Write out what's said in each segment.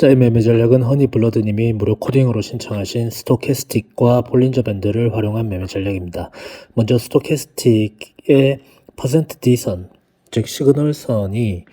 자, 이 매매 전략은 허니블러드님이 무료 코딩으로 신청하신 스토캐스틱과 볼린저 밴드를 활용한 매매 전략입니다. 먼저 스토캐스틱의 퍼센트 D선, 즉 시그널선이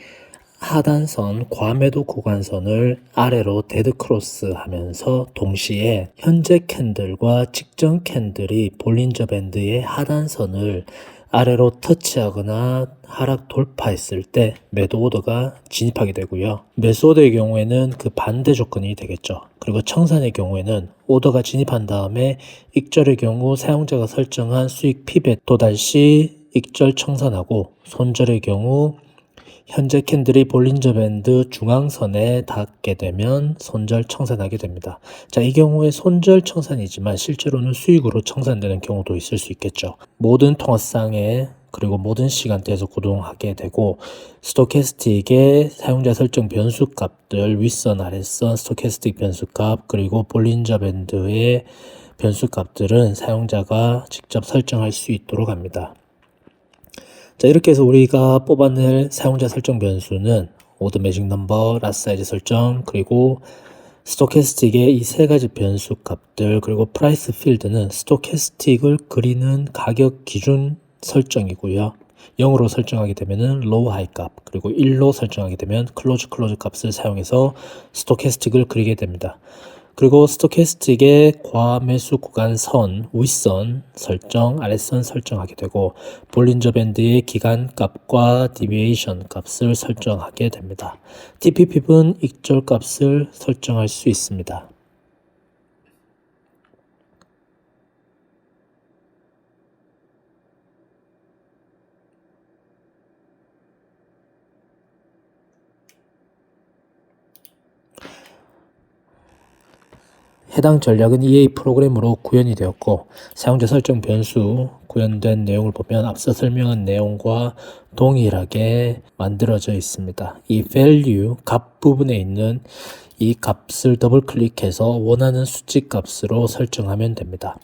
하단선 과매도 구간선을 아래로 데드 크로스 하면서 동시에 현재 캔들과 직전 캔들이 볼린저 밴드의 하단선을 아래로 터치하거나 하락 돌파했을 때 매도 오더가 진입하게 되고요. 매수 오더의 경우에는 그 반대 조건이 되겠죠. 그리고 청산의 경우에는 오더가 진입한 다음에 익절의 경우 사용자가 설정한 수익 핍에 도달 시 익절 청산하고 손절의 경우 현재 캔들이 볼린저 밴드 중앙선에 닿게 되면 손절 청산하게 됩니다. 자, 이 경우에 손절 청산이지만 실제로는 수익으로 청산되는 경우도 있을 수 있겠죠. 모든 통화상에 그리고 모든 시간대에서 구동하게 되고 스토캐스틱의 사용자 설정 변수 값들 윗선 아랫선 스토캐스틱 변수 값 그리고 볼린저 밴드의 변수 값들은 사용자가 직접 설정할 수 있도록 합니다. 자, 이렇게 해서 우리가 뽑아낼 사용자 설정 변수는 오드 매직 넘버, 라스 사이즈 설정, 그리고 스토캐스틱의 이 세 가지 변수 값들, 그리고 프라이스 필드는 스토캐스틱을 그리는 가격 기준 설정이고요. 0으로 설정하게 되면은 로우 하이 값, 그리고 1로 설정하게 되면 클로즈 클로즈 값을 사용해서 스토캐스틱을 그리게 됩니다. 그리고 스토캐스틱의 과매수 구간 선, 윗선 설정, 아랫선 설정하게 되고 볼린저 밴드의 기간 값과 디비에이션 값을 설정하게 됩니다. TPP은 익절 값을 설정할 수 있습니다. 해당 전략은 EA 프로그램으로 구현이 되었고 사용자 설정 변수 구현된 내용을 보면 앞서 설명한 내용과 동일하게 만들어져 있습니다. 이 value 값 부분에 있는 이 값을 더블 클릭해서 원하는 수치 값으로 설정하면 됩니다.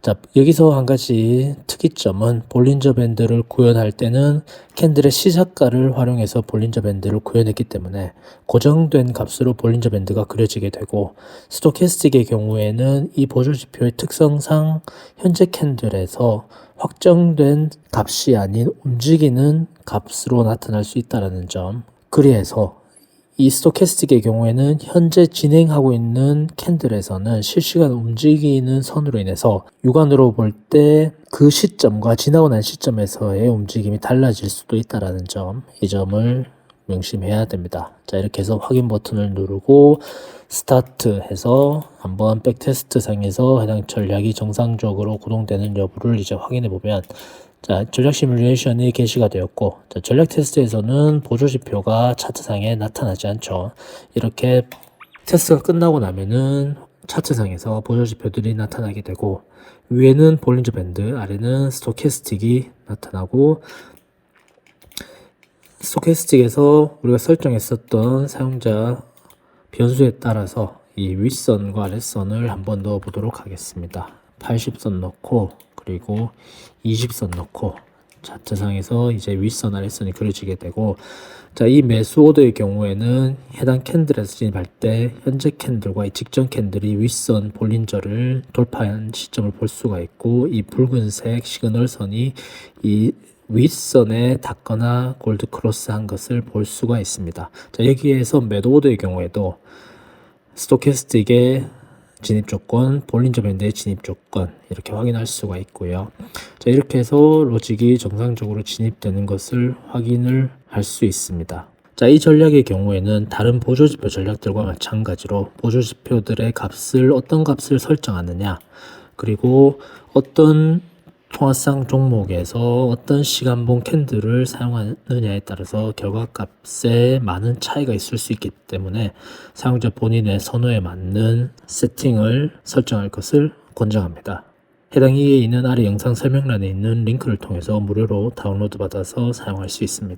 자, 여기서 한 가지 특이점은 볼린저 밴드를 구현할 때는 캔들의 시작가를 활용해서 볼린저 밴드를 구현했기 때문에 고정된 값으로 볼린저 밴드가 그려지게 되고 스토캐스틱의 경우에는 이 보조 지표의 특성상 현재 캔들에서 확정된 값이 아닌 움직이는 값으로 나타날 수 있다는 점. 그래서 이 스토캐스틱의 경우에는 현재 진행하고 있는 캔들에서는 실시간 움직이는 선으로 인해서 육안으로 볼 때 그 시점과 지나고 난 시점에서의 움직임이 달라질 수도 있다는 점, 이 점을 명심해야 됩니다. 자, 이렇게 해서 확인 버튼을 누르고 스타트 해서 한번 백테스트 상에서 해당 전략이 정상적으로 구동되는 여부를 이제 확인해 보면 자, 전략 시뮬레이션이 게시가 되었고, 자, 전략 테스트에서는 보조 지표가 차트상에 나타나지 않죠. 이렇게 테스트가 끝나고 나면은 차트상에서 보조 지표들이 나타나게 되고, 위에는 볼린저 밴드, 아래는 스토캐스틱이 나타나고, 스토캐스틱에서 우리가 설정했었던 사용자 변수에 따라서 이 윗선과 아랫선을 한번 넣어 보도록 하겠습니다. 80선 넣고 그리고 20선 넣고 차트상에서 이제 윗선 아랫선이 그려지게 되고 자 이 매수 오더의 경우에는 해당 캔들에서 진입할 때 현재 캔들과 이 직전 캔들이 윗선 볼린저를 돌파한 시점을 볼 수가 있고 이 붉은색 시그널 선이 이 윗선에 닿거나 골드 크로스한 것을 볼 수가 있습니다. 자 여기에서 매도 오더의 경우에도 스토캐스틱의 진입 조건, 볼린저 밴드의 진입 조건 이렇게 확인할 수가 있고요. 자, 이렇게 해서 로직이 정상적으로 진입되는 것을 확인을 할 수 있습니다. 자, 이 전략의 경우에는 다른 보조지표 전략들과 마찬가지로 보조지표들의 값을 어떤 값을 설정하느냐, 그리고 어떤 통화상 종목에서 어떤 시간봉 캔들을 사용하느냐에 따라서 결과값에 많은 차이가 있을 수 있기 때문에 사용자 본인의 선호에 맞는 세팅을 설정할 것을 권장합니다. 해당 이에 있는 아래 영상 설명란에 있는 링크를 통해서 무료로 다운로드 받아서 사용할 수 있습니다.